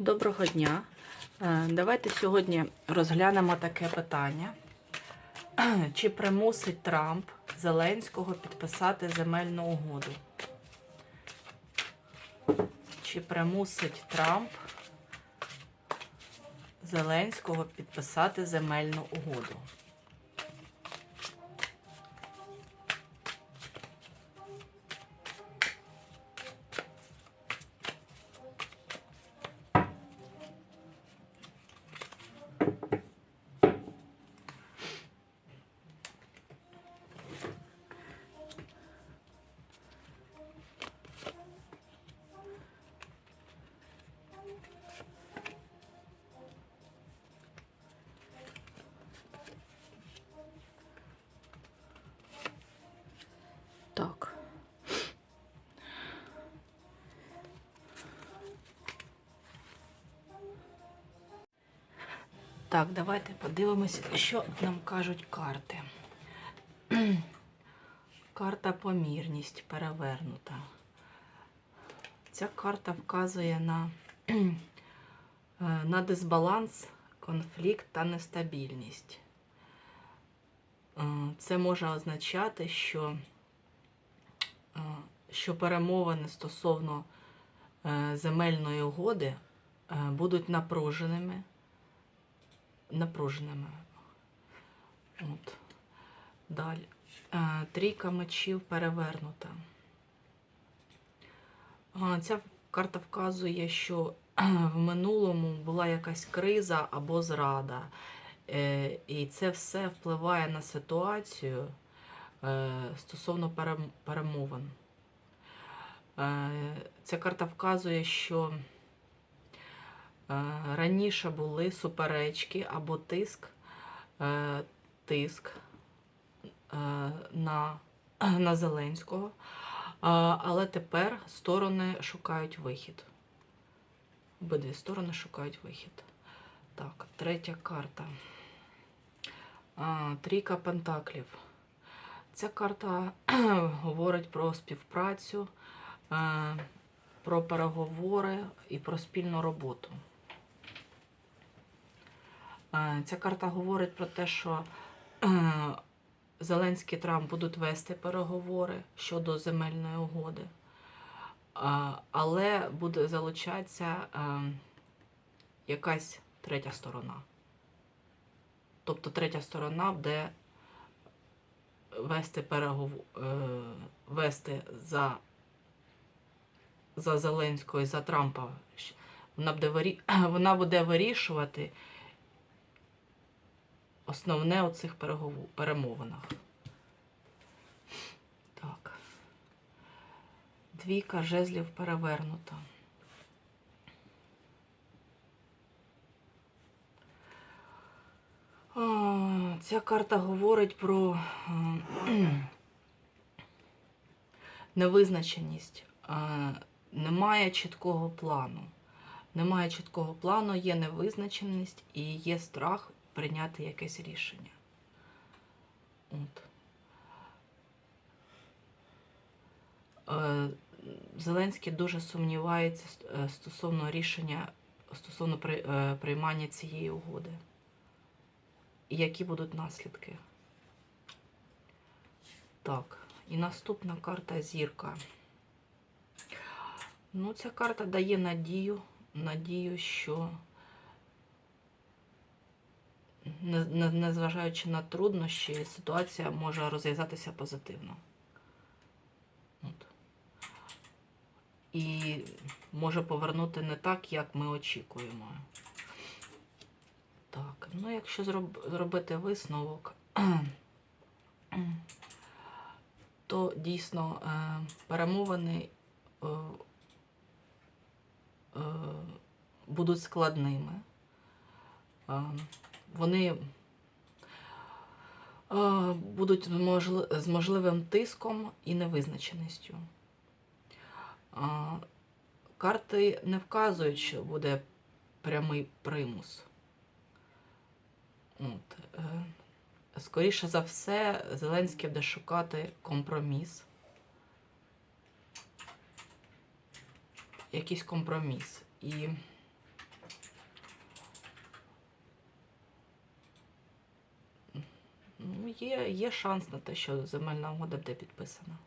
Доброго дня. Е, Давайте сьогодні розглянемо таке питання. Чи примусить Трамп Зеленського підписати земельну угоду? Чи примусить Трамп Зеленського підписати земельну угоду? Так, давайте подивимося, що нам кажуть карти. Карта помірність перевернута. Ця карта вказує на, е, на дисбаланс, конфлікт та нестабільність. Е, Це може означати, що, е, що перемовини стосовно земельної угоди будуть напруженими. Напруженими. От. Далі. Е, Трійка мечів перевернута. Ця карта вказує, що в минулому була якась криза або зрада. Е, І це все впливає на ситуацію е, стосовно перемовин. Ця карта вказує, що раніше були суперечки або тиск, е, тиск е, на, на Зеленського. Але тепер сторони шукають вихід. Обидві сторони шукають вихід. Так, третя карта. Трійка пентаклів. Ця карта говорить про співпрацю, е, про переговори і про спільну роботу. Е, Ця карта говорить про те, що е, Зеленський Трамп будуть вести переговори щодо земельної угоди, але буде залучатися е, якась третя сторона. Тобто третя сторона буде вести перегов... е, вести за, за Зеленського і за Трампа. Вона буде вирішувати основне у цих перемовинах. Так. Двійка жезлів перевернута. Ця карта говорить про е, невизначеність. Е, Немає чіткого плану. Немає чіткого плану, є невизначеність і є страх прийняти якесь рішення. От. Е, Зеленський дуже сумнівається е, стосовно рішення, стосовно е, приймання цієї угоди. І які будуть наслідки. Так, і наступна карта зірка. Ну, ця карта дає надію, надію, що незважаючи на труднощі, ситуація може розв'язатися позитивно. От. І може повернути не так, як ми очікуємо. Так, ну якщо зробити висновок, то дійсно е, перемовини е, е, будуть складними. Вони е, будуть з можливим тиском і невизначеністю. Е, Карти не вказують, що буде прямий примус. От, е, скоріше за все, Зеленський буде шукати компроміс. Якийсь компроміс. І є, є шанс на те, що земельна угода буде підписана.